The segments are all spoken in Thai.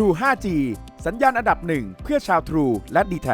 True 5G สัญญาณอันดับหนึ่งเพื่อชาว True และ d t แท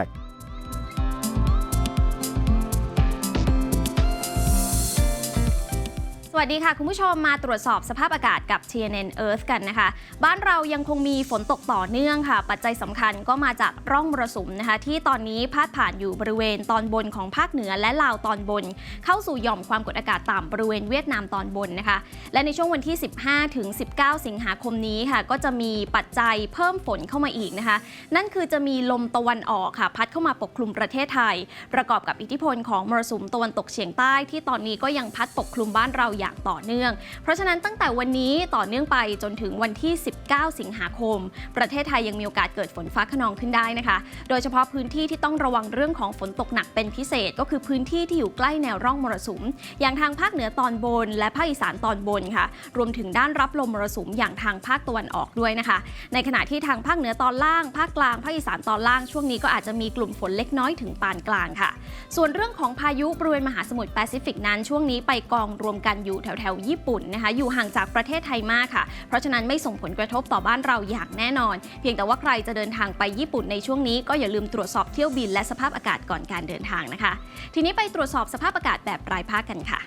วัสดีค่ะ คุณผู้ชมมาตรวจสอบสภาพอากาศกับ TNN Earth กันนะคะ บ้านเรายังคงมีฝนตกต่อเนื่องค่ะ ปัจจัยสำคัญก็มาจากร่องมรสุมนะคะ ที่ตอนนี้พาดผ่านอยู่บริเวณตอนบนของภาคเหนือและลาวตอนบน เข้าสู่หย่อมความกดอากาศต่ำบริเวณเวียดนามตอนบนนะคะ และในช่วงวันที่ 15 ถึง 19 สิงหาคมนี้ค่ะ ก็จะมีปัจจัยเพิ่มฝนเข้ามาอีกนะคะ นั่นคือจะมีลมตะวันออกค่ะ พัดเข้ามาปกคลุมประเทศไทย ประกอบกับอิทธิพลของมรสุมตะวันตกเฉียงใต้ที่ตอนนี้ก็ยังพัดปกคลุมบ้านเราอย่างต่อเนื่อง เพราะฉะนั้นตั้งแต่วันนี้ต่อเนื่องไปจนถึงวันที่ 19 สิงหาคม ประเทศไทยยังมีโอกาสเกิดฝนฟ้าขนองขึ้นได้นะคะ โดยเฉพาะพื้นที่ที่ต้องระวังเรื่องของฝนตกหนักเป็นพิเศษ ก็คือพื้นที่ที่อยู่ใกล้แนวร่องมรสุม อย่างทางภาคเหนือตอนบน และภาคอีสานตอนบนค่ะ รวมถึงด้านรับลมมรสุมอย่างทางภาคตะวันออกด้วยนะคะ ในขณะที่ทางภาคเหนือตอนล่าง ภาคกลาง ภาคอีสานตอนล่าง ช่วงนี้ก็อาจจะมีกลุ่มฝนเล็กน้อยถึงปานกลางค่ะ ส่วนเรื่องของพายุบริเวณมหาสมุทรแปซิฟิกนั้นช่วงนี้ไปกองรวมกันอยู่แถวแถวๆญี่ปุ่นนะคะอยู่ห่างจากประเทศไทยมากค่ะ เพราะฉะนั้นไม่ส่งผลกระทบต่อบ้านเราอย่างแน่นอน เพียงแต่ว่าใครจะเดินทางไปญี่ปุ่นในช่วงนี้ก็อย่าลืมตรวจสอบเที่ยวบินและสภาพอากาศก่อนการเดินทางนะคะ ทีนี้ไปตรวจสอบสภาพอากาศแบบรายภาคกันค่ะ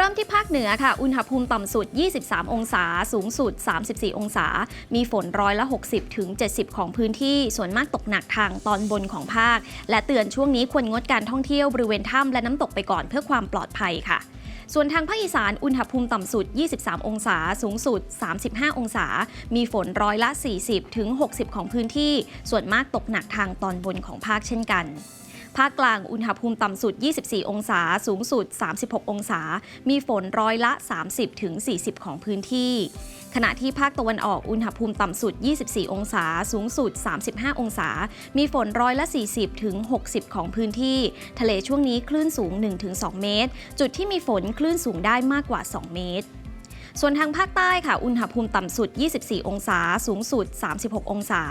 เริ่มที่ภาคเหนือค่ะ อุณหภูมิต่ำสุด 23 องศา สูงสุด 34 องศา มีฝนร้อยละ 60 ถึง 70 ของพื้นที่ ส่วนมากตกหนักทางตอนบนของภาค และเตือนช่วงนี้ควรงดการท่องเที่ยวบริเวณถ้ำและน้ำตกไปก่อนเพื่อความปลอดภัยค่ะส่วนทางภาคอีสานอุณหภูมิต่ำสุด 23 องศา สูงสุด 35 องศา มีฝนร้อยละ 40ถึง60 ของพื้นที่ ส่วนมากตกหนักทางตอนบนของภาคเช่นกัน ภาคกลางอุณหภูมิต่ำสุด 24 องศา สูงสุด 36 องศา มีฝนร้อยละ 30ถึง40 ของพื้นที่ ขณะที่ภาคตะวันออกอุณหภูมิต่ำสุด 24 องศา สูงสุด 35 องศา มีฝนร้อยละ 40ถึง60 ของพื้นที่ ทะเลช่วงนี้คลื่นสูง 1-2 เมตร จุดที่มีฝนคลื่นสูงได้มากกว่า 2 เมตร ส่วนทางภาคใต้ค่ะ อุณหภูมิต่ำสุด 24 องศา สูงสุด 36 องศา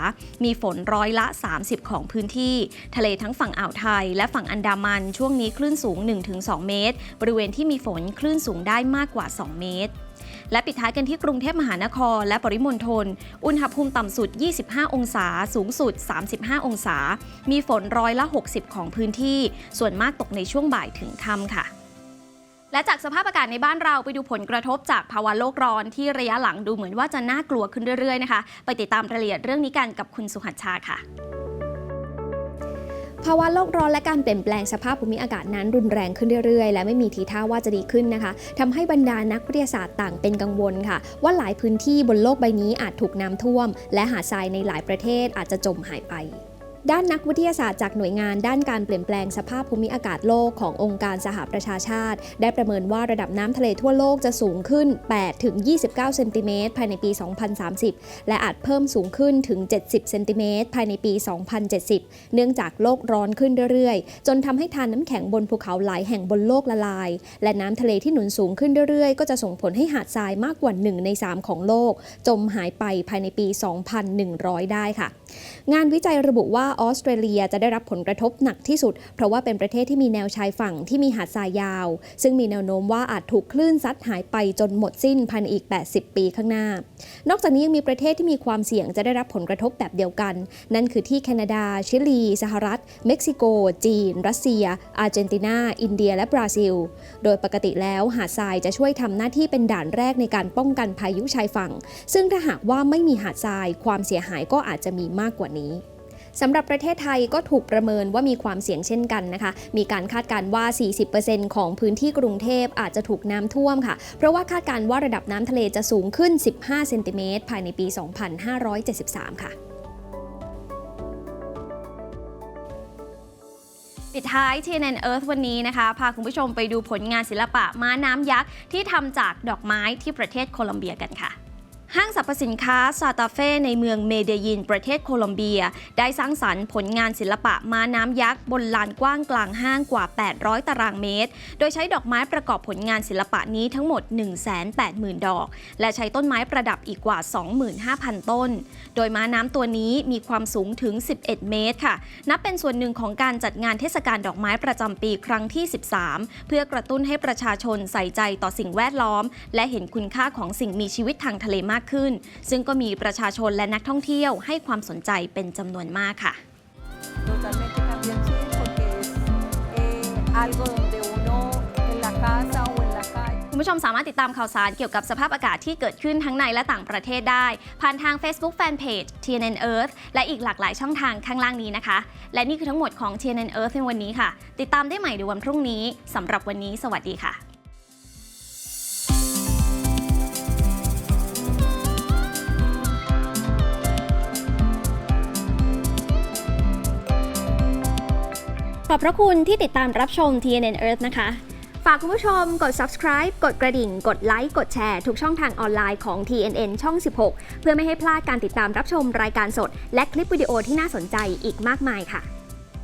มีฝนร้อยละ 30 ของพื้นที่ ทะเลทั้งฝั่งอ่าวไทย และฝั่งอันดามันช่วงนี้คลื่นสูง 1-2 เมตร บริเวณที่มีฝนคลื่นสูงได้มากกว่า 2 เมตรและปิดท้ายกันที่กรุงเทพมหานครและปริมณฑล อุณหภูมิต่ำสุด 25 องศา สูงสุด 35 องศา มีฝนร้อยละ 60 ของพื้นที่ ส่วนมากตกในช่วงบ่ายถึงค่ำค่ะ และจากสภาพอากาศในบ้านเราไปดูผลกระทบจากภาวะโลกร้อนที่ระยะหลังดูเหมือนว่าจะน่ากลัวขึ้นเรื่อยๆนะคะ ไปติดตามรายละเอียดเรื่องนี้กันกับคุณสุหัชชาค่ะภาวะโลกร้อนและการเปลี่ยนแปลงสภาพภูมิอากาศนั้นรุนแรงขึ้นเรื่อยๆ และไม่มีทีท่าว่าจะดีขึ้นนะคะทำให้บรรดานักวิทยาศาสตร์ต่างเป็นกังวลค่ะ ว่าหลายพื้นที่บนโลกใบนี้อาจถูกน้ำท่วม และหาดทรายในหลายประเทศอาจจะจมหายไป ด้านนักวิทยาศาสตร์จากหน่วยงานด้านการเปลี่ยนแปลงสภาพภูมิอากาศโลกขององค์การสหประชาชาติ ได้ประเมินว่าระดับน้ำทะเลทั่วโลกจะสูงขึ้น 8 ถึง 29 เซนติเมตรภายในปี 2030 และอาจเพิ่มสูงขึ้นถึง 70 เซนติเมตรภายในปี 2070 เนื่องจากโลกร้อนขึ้นเรื่อยๆ จนทำให้ทานน้ำแข็งบนภูเขาหลายแห่งบนโลกละลาย และน้ำทะเลที่หนุนสูงขึ้นเรื่อยๆ ก็จะส่งผลให้หาดทรายมากกว่า 1 ใน 3 ของโลก จมหายไปภายในปี 2100 ได้ค่ะ งานวิจัยระบุว่าออสเตรเลียจะได้รับผลกระทบหนักที่สุด เพราะว่าเป็นประเทศที่มีแนวชายฝั่งที่มีหาดทรายยาว ซึ่งมีแนวโน้มว่าอาจถูกคลื่นซัดหายไปจนหมดสิ้นภายในอีก 80 ปีข้างหน้า นอกจากนี้ยังมีประเทศที่มีความเสี่ยงจะได้รับผลกระทบแบบเดียวกัน นั่นคือที่แคนาดา ชิลี สหรัฐ เม็กซิโก จีน รัสเซีย อาร์เจนตินา อินเดีย และบราซิล โดยปกติแล้วหาดทรายจะช่วยทำหน้าที่เป็นด่านแรกในการป้องกันพายุชายฝั่ง ซึ่งถ้าหากว่าไม่มีหาดทรายความเสียหายก็อาจจะมีมากกว่านี้ สำหรับประเทศไทยก็ถูกประเมินว่ามีความเสี่ยงเช่นกันนะคะ มีการคาดการณ์ว่า 40%ของพื้นที่กรุงเทพอาจจะถูกน้ำท่วมค่ะ เพราะว่าคาดการณ์ว่าระดับน้ำทะเลจะสูงขึ้น 15 เซนติเมตรภายในปี 2573 ค่ะปิดท้าย TNN Earth วันนี้นะคะ พาคุณผู้ชมไปดูผลงานศิลปะม้าน้ำยักษ์ ที่ทำจากดอกไม้ที่ประเทศโคลอมเบียกันค่ะ ห้างสรรพสินค้าซาตาเฟ่ในเมืองเมเดยินประเทศโคลอมเบีย ได้สร้างสรรค์ผลงานศิลปะม้าน้ำยักษ์บนลานกว้างกลางห้างกว่า 800 ตารางเมตร โดยใช้ดอกไม้ประกอบผลงานศิลปะนี้ทั้งหมด 180,000 ดอก และใช้ต้นไม้ประดับอีกกว่า 25,000 ต้น โดยม้าน้ำตัวนี้มีความสูงถึง 11 เมตรค่ะ นับเป็นส่วนหนึ่งของการจัดงานเทศกาลดอกไม้ประจำปีครั้งที่ 13 เพื่อกระตุ้นให้ประชาชนใส่ใจต่อสิ่งแวดล้อม และเห็นคุณค่าของสิ่งมีชีวิตทางทะเลมากากขึ้น ซึ่งก็มีประชาชนและนักท่องเที่ยวให้ความสนใจเป็นจำนวนมากค่ะ คุณผู้ชมสามารถติดตามข่าวสารเกี่ยวกับสภาพอากาศที่เกิดขึ้นทั้งในและต่างประเทศได้ ผ่านทาง Facebook Fanpage TNN Earth และอีกหลากหลายช่องทางข้างล่างนี้นะคะ และนี่คือทั้งหมดของ TNN Earth ในวันนี้ค่ะ ติดตามได้ใหม่ในวันพรุ่งนี้สำหรับวันนี้ สวัสดีค่ะ ขอบพระคุณที่ติดตามรับชม TNN Earth นะคะ ฝากคุณผู้ชมกด subscribe กดกระดิ่ง กดไลค์ กดแชร์ทุกช่องทางออนไลน์ของ TNN ช่อง 16 เพื่อไม่ให้พลาดการติดตามรับชมรายการสด และคลิปวิดีโอที่น่าสนใจอีกมากมายค่ะ